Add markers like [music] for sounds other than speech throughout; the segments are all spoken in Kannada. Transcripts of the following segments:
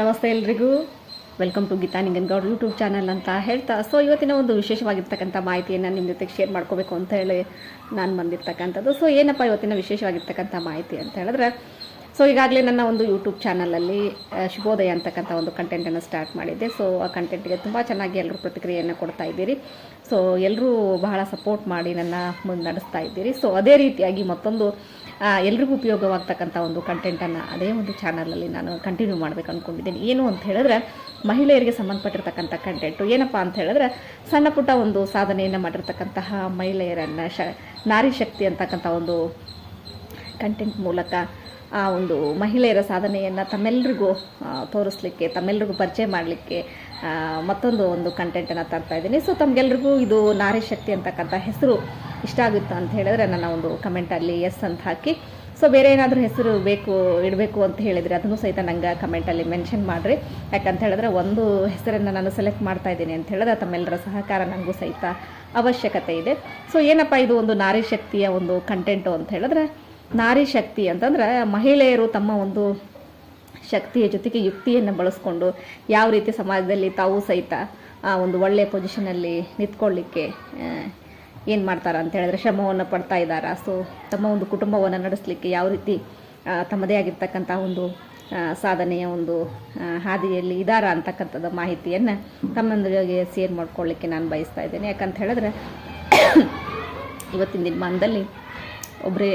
ನಮಸ್ತೆ ಎಲ್ರಿಗೂ. Welcome to Geeta Ningangoud YouTube channel ಅಂತ ಹೇಳ್ತಾ. ಸೊ ಇವತ್ತಿನ ಒಂದು ವಿಶೇಷವಾಗಿರ್ತಕ್ಕಂಥ ಮಾಹಿತಿಯನ್ನು ನಿಮ್ಮ ಜೊತೆಗೆ ಶೇರ್ ಮಾಡ್ಕೋಬೇಕು ಅಂತ ಹೇಳಿ ನಾನು ಬಂದಿರ್ತಕ್ಕಂಥದ್ದು. ಸೊ ಏನಪ್ಪ ಇವತ್ತಿನ ವಿಶೇಷವಾಗಿರ್ತಕ್ಕಂಥ ಮಾಹಿತಿ ಅಂತ ಹೇಳಿದ್ರೆ ಸೊ ಈಗಾಗಲೇ ನನ್ನ ಒಂದು ಯೂಟ್ಯೂಬ್ ಚಾನಲಲ್ಲಿ ಶುಭೋದಯ ಅಂತಕ್ಕಂಥ ಒಂದು ಕಂಟೆಂಟನ್ನು ಸ್ಟಾರ್ಟ್ ಮಾಡಿದ್ದೆ. ಸೊ ಆ ಕಂಟೆಂಟಿಗೆ ತುಂಬ ಚೆನ್ನಾಗಿ ಎಲ್ಲರೂ ಪ್ರತಿಕ್ರಿಯೆಯನ್ನು ಕೊಡ್ತಾ ಇದ್ದೀರಿ. ಸೊ ಎಲ್ಲರೂ ಬಹಳ ಸಪೋರ್ಟ್ ಮಾಡಿ ನನ್ನ ಮುಂದೆ ನಡೆಸ್ತಾ ಇದ್ದೀರಿ. ಸೊ ಅದೇ ರೀತಿಯಾಗಿ ಮತ್ತೊಂದು ಎಲ್ರಿಗೂ ಉಪಯೋಗವಾಗ್ತಕ್ಕಂಥ ಒಂದು ಕಂಟೆಂಟನ್ನು ಅದೇ ಒಂದು ಚಾನಲಲ್ಲಿ ನಾನು ಕಂಟಿನ್ಯೂ ಮಾಡಬೇಕು ಅಂದ್ಕೊಂಡಿದ್ದೀನಿ ಏನು ಅಂತ ಹೇಳಿದ್ರೆ, ಮಹಿಳೆಯರಿಗೆ ಸಂಬಂಧಪಟ್ಟಿರ್ತಕ್ಕಂಥ ಕಂಟೆಂಟು ಏನಪ್ಪ ಅಂತ ಹೇಳಿದ್ರೆ, ಸಣ್ಣ ಪುಟ್ಟ ಒಂದು ಸಾಧನೆಯನ್ನು ಮಾಡಿರ್ತಕ್ಕಂತಹ ಮಹಿಳೆಯರನ್ನು, ಶ, ನಾರಿ ಶಕ್ತಿ ಅಂತಕ್ಕಂಥ ಒಂದು ಕಂಟೆಂಟ್ ಮೂಲಕ ಆ ಒಂದು ಮಹಿಳೆಯರ ಸಾಧನೆಯನ್ನು ತಮ್ಮೆಲ್ಲರಿಗೂ ತೋರಿಸ್ಲಿಕ್ಕೆ, ತಮ್ಮೆಲ್ರಿಗೂ ಪರಿಚಯ ಮಾಡಲಿಕ್ಕೆ ಮತ್ತೊಂದು ಒಂದು ಕಂಟೆಂಟನ್ನು ತರ್ತಾ ಇದ್ದೀನಿ. ಸೊ ತಮಗೆಲ್ರಿಗೂ ಇದು ನಾರಿ ಶಕ್ತಿ ಅಂತಕ್ಕಂಥ ಹೆಸರು ಇಷ್ಟ ಆಗುತ್ತೆ ಅಂತ ಹೇಳಿದ್ರೆ ನನ್ನ ಒಂದು ಕಮೆಂಟಲ್ಲಿ ಎಸ್ ಅಂತ ಹಾಕಿ. ಸೊ ಬೇರೆ ಏನಾದರೂ ಹೆಸರು ಬೇಕು, ಇಡಬೇಕು ಅಂತ ಹೇಳಿದರೆ ಅದನ್ನು ಸಹಿತ ನಂಗೆ ಕಮೆಂಟಲ್ಲಿ ಮೆನ್ಷನ್ ಮಾಡಿರಿ. ಯಾಕಂತ ಹೇಳಿದ್ರೆ ಒಂದು ಹೆಸರನ್ನು ನಾನು ಸೆಲೆಕ್ಟ್ ಮಾಡ್ತಾ ಇದ್ದೀನಿ ಅಂತ ಹೇಳಿದ್ರೆ ತಮ್ಮೆಲ್ಲರ ಸಹಕಾರ ನನಗೂ ಸಹಿತ ಅವಶ್ಯಕತೆ ಇದೆ. ಸೊ ಏನಪ್ಪ ಇದು ಒಂದು ನಾರಿ ಶಕ್ತಿಯ ಒಂದು ಕಂಟೆಂಟು ಅಂತ ಹೇಳಿದ್ರೆ, ನಾರಿ ಶಕ್ತಿ ಅಂತಂದ್ರೆ ಮಹಿಳೆಯರು ತಮ್ಮ ಒಂದು ಶಕ್ತಿಯ ಜೊತೆಗೆ ಯುಕ್ತಿಯನ್ನು ಬಳಸ್ಕೊಂಡು ಯಾವ ರೀತಿ ಸಮಾಜದಲ್ಲಿ ತಾವು ಸಹಿತ ಒಂದು ಒಳ್ಳೆಯ ಪೊಸಿಷನಲ್ಲಿ ನಿಂತ್ಕೊಳ್ಳಿಕ್ಕೆ ಏನು ಮಾಡ್ತಾರೆ ಅಂತ ಹೇಳಿದ್ರೆ ಶ್ರಮವನ್ನು ಪಡ್ತಾ ಇದ್ದಾರಾ? ಸೊ ತಮ್ಮ ಒಂದು ಕುಟುಂಬವನ್ನು ನಡೆಸಲಿಕ್ಕೆ ಯಾವ ರೀತಿ ತಮ್ಮದೇ ಆಗಿರ್ತಕ್ಕಂಥ ಒಂದು ಸಾಧನೆಯ ಒಂದು ಹಾದಿಯಲ್ಲಿ ಇದ್ದಾರಾ ಅಂತಕ್ಕಂಥದ್ದು ಮಾಹಿತಿಯನ್ನು ತಮ್ಮೊಂದಿಗೆ ಸೇರ್ ಮಾಡ್ಕೊಳ್ಳಿಕ್ಕೆ ನಾನು ಬಯಸ್ತಾ ಇದ್ದೇನೆ. ಯಾಕಂತ ಹೇಳಿದ್ರೆ, [coughs] ಇವತ್ತಿನ ದಿನಮಾನದಲ್ಲಿ ಒಬ್ಬರೇ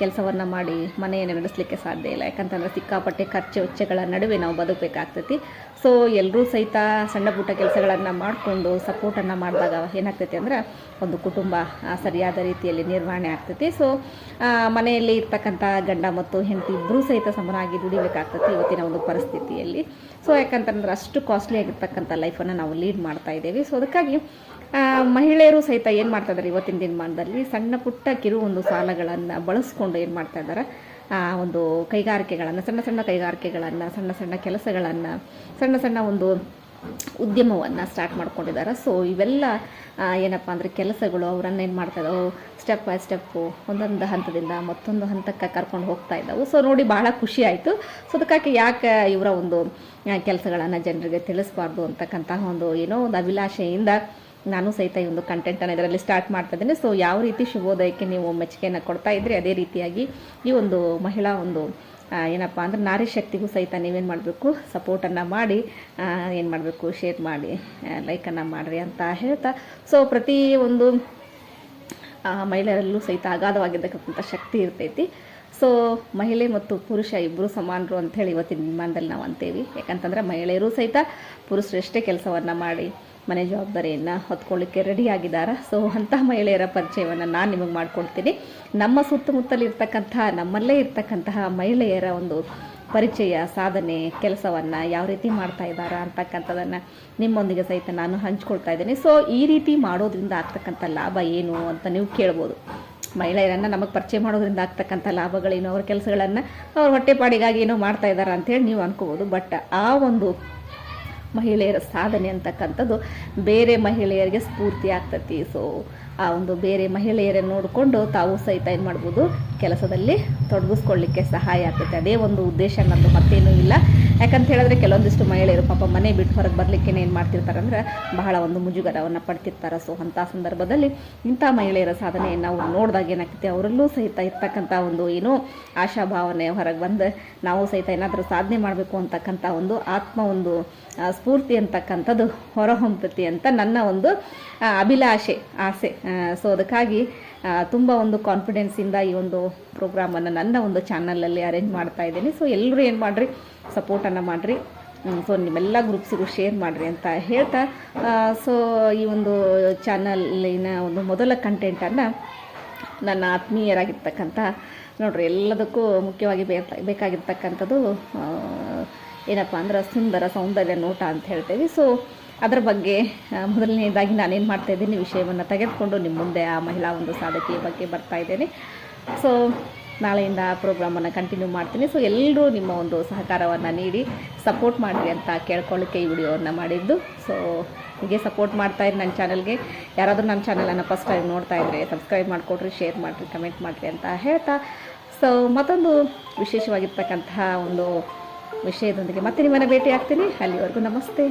ಕೆಲಸವನ್ನು ಮಾಡಿ ಮನೆಯನ್ನು ನಡೆಸಲಿಕ್ಕೆ ಸಾಧ್ಯ ಇಲ್ಲ. ಯಾಕಂತಂದರೆ ಸಿಕ್ಕಾಪಟ್ಟೆ ಖರ್ಚು ವೆಚ್ಚಗಳ ನಡುವೆ ನಾವು ಬದುಕಬೇಕಾಗ್ತೈತಿ. ಸೊ ಎಲ್ಲರೂ ಸಹಿತ ಸಣ್ಣ ಪುಟ್ಟ ಕೆಲಸಗಳನ್ನು ಮಾಡಿಕೊಂಡು ಸಪೋರ್ಟನ್ನು ಮಾಡಿದಾಗ ಏನಾಗ್ತೈತಿ ಅಂದ್ರೆ ಒಂದು ಕುಟುಂಬ ಸರಿಯಾದ ರೀತಿಯಲ್ಲಿ ನಿರ್ವಹಣೆ ಆಗ್ತೈತಿ. ಸೊ ಮನೆಯಲ್ಲಿ ಇರ್ತಕ್ಕಂಥ ಗಂಡ ಮತ್ತು ಹೆಂಡತಿ ಇಬ್ಬರೂ ಸಹಿತ ಸಮನಾಗಿ ದುಡಿಬೇಕಾಗ್ತೈತಿ ಇವತ್ತಿನ ಒಂದು ಪರಿಸ್ಥಿತಿಯಲ್ಲಿ. ಸೊ ಯಾಕಂತಂದ್ರೆ ಅಷ್ಟು ಕಾಸ್ಟ್ಲಿ ಆಗಿರ್ತಕ್ಕಂಥ ಲೈಫನ್ನು ನಾವು ಲೀಡ್ ಮಾಡ್ತಾ ಇದ್ದೇವೆ. ಸೊ ಅದಕ್ಕಾಗಿ ಮಹಿಳೆಯರು ಸಹಿತ ಏನು ಮಾಡ್ತಾ ಇದ್ದಾರೆ ಇವತ್ತಿನ ದಿನಮಾನದಲ್ಲಿ? ಸಣ್ಣ ಪುಟ್ಟ ಕಿರು ಒಂದು ಸಾಲಗಳನ್ನು ಬಳಸ್ಕೊಂಡು ಏನು ಮಾಡ್ತಾ ಇದ್ದಾರೆ? ಆ, ಒಂದು ಕೈಗಾರಿಕೆಗಳನ್ನು ಸಣ್ಣ ಸಣ್ಣ ಕೈಗಾರಿಕೆಗಳನ್ನು ಸಣ್ಣ ಸಣ್ಣ ಕೆಲಸಗಳನ್ನು ಸಣ್ಣ ಸಣ್ಣ ಒಂದು ಉದ್ಯಮವನ್ನು ಸ್ಟಾರ್ಟ್ ಮಾಡ್ಕೊಂಡಿದ್ದಾರೆ. ಸೊ ಇವೆಲ್ಲ ಏನಪ್ಪ ಅಂದರೆ ಕೆಲಸಗಳು ಅವರನ್ನು ಏನು ಮಾಡ್ತಾ ಇದ್ದಾವೆ? ಸ್ಟೆಪ್ ಬೈ ಸ್ಟೆಪ್ಪು ಒಂದೊಂದು ಹಂತದಿಂದ ಮತ್ತೊಂದು ಹಂತಕ್ಕೆ ಕರ್ಕೊಂಡು ಹೋಗ್ತಾ ಇದ್ದಾವೆ. ಸೊ ನೋಡಿ ಭಾಳ ಖುಷಿ ಆಯಿತು. ಸೊ ಅದಕ್ಕಾಗಿ ಯಾಕೆ ಇವರ ಒಂದು ಕೆಲಸಗಳನ್ನು ಜನರಿಗೆ ತಿಳಿಸ್ಬಾರ್ದು ಅಂತಕ್ಕಂತಹ ಒಂದು ಏನೋ ಒಂದು ಅಭಿಲಾಷೆಯಿಂದ ನಾನು ಸಹಿತ ಈ ಒಂದು ಕಂಟೆಂಟನ್ನು ಇದರಲ್ಲಿ ಸ್ಟಾರ್ಟ್ ಮಾಡ್ತಾ ಇದ್ದೀನಿ. ಸೊ ಯಾವ ರೀತಿ ಶುಭೋದಯಕ್ಕೆ ನೀವು ಮೆಚ್ಚುಗೆಯನ್ನು ಕೊಡ್ತಾ ಇದ್ರಿ, ಅದೇ ರೀತಿಯಾಗಿ ಈ ಒಂದು ಮಹಿಳಾ ಒಂದು ಏನಪ್ಪ ಅಂದ್ರೆ ನಾರಿ ಶಕ್ತಿಗೂ ಸಹಿತ ನೀವೇನು ಮಾಡಬೇಕು? ಸಪೋರ್ಟನ್ನು ಮಾಡಿ ಏನು ಮಾಡಬೇಕು? ಶೇರ್ ಮಾಡಿ ಲೈಕನ್ನು ಮಾಡಿರಿ ಅಂತ ಹೇಳ್ತಾ. ಸೊ ಪ್ರತಿ ಒಂದು ಮಹಿಳೆಯರಲ್ಲೂ ಸಹಿತ ಅಗಾಧವಾಗಿರ್ತಕ್ಕಂಥ ಶಕ್ತಿ ಇರ್ತೈತಿ. ಸೊ ಮಹಿಳೆ ಮತ್ತು ಪುರುಷ ಇಬ್ಬರು ಸಮಾನರು ಅಂಥೇಳಿ ಇವತ್ತಿನ ದಿನಮಾನದಲ್ಲಿ ನಾವು ಅಂತೇವಿ ಯಾಕಂತಂದ್ರೆ ಮಹಿಳೆಯರು ಸಹಿತ ಪುರುಷರಷ್ಟೇ ಕೆಲಸವನ್ನು ಮಾಡಿ, ಮನೆ ಜವಾಬ್ದಾರಿಯನ್ನು ಹೊತ್ಕೊಳ್ಳಿಕ್ಕೆ ರೆಡಿ ಆಗಿದ್ದಾರೆ. ಸೊ ಅಂತಹ ಮಹಿಳೆಯರ ಪರಿಚಯವನ್ನು ನಾನು ನಿಮಗೆ ಮಾಡಿಕೊಡ್ತೀನಿ. ನಮ್ಮ ಸುತ್ತಮುತ್ತಲಿರ್ತಕ್ಕಂತಹ ನಮ್ಮಲ್ಲೇ ಇರ್ತಕ್ಕಂತಹ ಮಹಿಳೆಯರ ಒಂದು ಪರಿಚಯ, ಸಾಧನೆ, ಕೆಲಸವನ್ನು ಯಾವ ರೀತಿ ಮಾಡ್ತಾ ಇದ್ದಾರೆ ಅಂತಕ್ಕಂಥದ್ದನ್ನು ನಿಮ್ಮೊಂದಿಗೆ ಸಹಿತ ನಾನು ಹಂಚ್ಕೊಳ್ತಾ ಇದ್ದೀನಿ. ಸೊ ಈ ರೀತಿ ಮಾಡೋದ್ರಿಂದ ಆಗ್ತಕ್ಕಂಥ ಲಾಭ ಏನು ಅಂತ ನೀವು ಕೇಳ್ಬೋದು. ಮಹಿಳೆಯರನ್ನು ನಮಗೆ ಪರಿಚಯ ಮಾಡೋದ್ರಿಂದ ಆಗ್ತಕ್ಕಂಥ ಲಾಭಗಳೇನು ಅವ್ರ ಕೆಲಸಗಳನ್ನು ಅವ್ರ ಹೊಟ್ಟೆಪಾಡಿಗಾಗಿ ಏನೋ ಮಾಡ್ತಾ ಇದ್ದಾರೆ ಅಂತೇಳಿ ನೀವು ಅನ್ಕೋಬೋದು. ಬಟ್ ಆ ಒಂದು ಮಹಿಳೆಯರ ಸಾಧನೆ ಅಂತಕ್ಕಂಥದ್ದು ಬೇರೆ ಮಹಿಳೆಯರಿಗೆ ಸ್ಫೂರ್ತಿ ಆಗ್ತತಿ. ಸೊ ಆ ಒಂದು ಬೇರೆ ಮಹಿಳೆಯರನ್ನು ನೋಡಿಕೊಂಡು ತಾವು ಸಹಿತ ಏನು ಮಾಡ್ಬೋದು, ಕೆಲಸದಲ್ಲಿ ತೊಡಗಿಸ್ಕೊಳ್ಳಿಕ್ಕೆ ಸಹಾಯ ಆಗ್ತೈತೆ. ಅದೇ ಒಂದು ಉದ್ದೇಶ ನಮ್ಮದು ಮತ್ತೇನೂ ಇಲ್ಲ. ಯಾಕಂತ ಹೇಳಿದ್ರೆ ಕೆಲವೊಂದಿಷ್ಟು ಮಹಿಳೆಯರು ಪಾಪ ಮನೆ ಬಿಟ್ಟು ಹೊರಗೆ ಬರಲಿಕ್ಕೆ ಏನು ಮಾಡ್ತಿರ್ತಾರೆ ಅಂದ್ರೆ ಬಹಳ ಒಂದು ಮುಜುಗರವನ್ನು ಪಡ್ತಿರ್ತಾರೆ. ಸೊ ಅಂಥ ಸಂದರ್ಭದಲ್ಲಿ ಇಂಥ ಮಹಿಳೆಯರ ಸಾಧನೆಯನ್ನು ನಾವು ನೋಡಿದಾಗ ಏನಾಗ್ತೈತೆ, ಅವರಲ್ಲೂ ಸಹಿತ ಇರ್ತಕ್ಕಂಥ ಒಂದು ಏನೋ ಆಶಾಭಾವನೆ ಹೊರಗೆ ಬಂದು ನಾವು ಸಹಿತ ಏನಾದರೂ ಸಾಧನೆ ಮಾಡಬೇಕು ಅಂತಕ್ಕಂಥ ಒಂದು ಆತ್ಮ ಒಂದು ಸ್ಫೂರ್ತಿ ಅಂತಕ್ಕಂಥದ್ದು ಹೊರಹೊಮ್ಮತತಿ ಅಂತ ನನ್ನ ಒಂದು ಅಭಿಲಾಷೆ, ಆಸೆ. ಸೊ ಅದಕ್ಕಾಗಿ ತುಂಬ ಒಂದು ಕಾನ್ಫಿಡೆನ್ಸಿಂದ ಈ ಒಂದು ಪ್ರೋಗ್ರಾಮನ್ನು ನನ್ನ ಒಂದು ಚಾನಲಲ್ಲಿ ಅರೇಂಜ್ ಮಾಡ್ತಾ ಇದ್ದೀನಿ. ಸೊ ಎಲ್ಲರೂ ಏನು ಮಾಡಿರಿ ಸಪೋರ್ಟನ್ನು ಮಾಡಿರಿ. ಸೊ ನಿಮ್ಮೆಲ್ಲ ಗ್ರೂಪ್ಸಿಗೂ ಶೇರ್ ಮಾಡಿರಿ ಅಂತ ಹೇಳ್ತಾ ಸೊ ಈ ಒಂದು ಚಾನಲಿನ ಒಂದು ಮೊದಲ ಕಂಟೆಂಟನ್ನು ನನ್ನ ಆತ್ಮೀಯರಾಗಿರ್ತಕ್ಕಂಥ, ನೋಡ್ರಿ ಎಲ್ಲದಕ್ಕೂ ಮುಖ್ಯವಾಗಿ ಬೇಕಾ ಬೇಕಾಗಿರ್ತಕ್ಕಂಥದ್ದು ಏನಪ್ಪ ಅಂದ್ರೆ ಸುಂದರ ಸೌಂದರ್ಯ ನೋಟ ಅಂತ ಹೇಳ್ತೇವೆ. ಸೊ ಅದರ ಬಗ್ಗೆ ಮೊದಲನೇದಾಗಿ ನಾನೇನು ಮಾಡ್ತಾ ಇದ್ದೀನಿ, ವಿಷಯವನ್ನು ತೆಗೆದುಕೊಂಡು ನಿಮ್ಮ ಮುಂದೆ ಆ ಮಹಿಳಾ ಒಂದು ಸಾಧಕಿಯ ಬಗ್ಗೆ ಬರ್ತಾ ಇದ್ದೇನೆ. ಸೊ ನಾಳೆಯಿಂದ ಆ ಪ್ರೋಗ್ರಾಮನ್ನು ಕಂಟಿನ್ಯೂ ಮಾಡ್ತೀನಿ. ಸೊ ಎಲ್ಲರೂ ನಿಮ್ಮ ಒಂದು ಸಹಕಾರವನ್ನು ನೀಡಿ ಸಪೋರ್ಟ್ ಮಾಡಿರಿ ಅಂತ ಕೇಳ್ಕೊಳ್ಳಿಕ್ಕೆ ಈ ವಿಡಿಯೋವನ್ನು ಮಾಡಿದ್ದು. ಸೊ ಹೀಗೆ ಸಪೋರ್ಟ್ ಮಾಡ್ತಾ ಇರಿ ನನ್ನ ಚಾನಲ್ಗೆ ಯಾರಾದರೂ ನನ್ನ ಚಾನಲನ್ನು ಫಸ್ಟ್ ಟೈಮ್ ನೋಡ್ತಾ ಇದ್ರೆ ಸಬ್ಸ್ಕ್ರೈಬ್ ಮಾಡಿಕೊಡ್ರಿ ಶೇರ್ ಮಾಡಿರಿ ಕಮೆಂಟ್ ಮಾಡಿರಿ ಅಂತ ಹೇಳ್ತಾ. ಸೊ ಮತ್ತೊಂದು ವಿಶೇಷವಾಗಿರ್ತಕ್ಕಂತಹ ಒಂದು ವಿಷಯದೊಂದಿಗೆ ಮತ್ತೆ ನಿಮ್ಮನ್ನು ಭೇಟಿ ಆಗ್ತೀನಿ ಅಲ್ಲಿವರೆಗೂ ನಮಸ್ತೆ.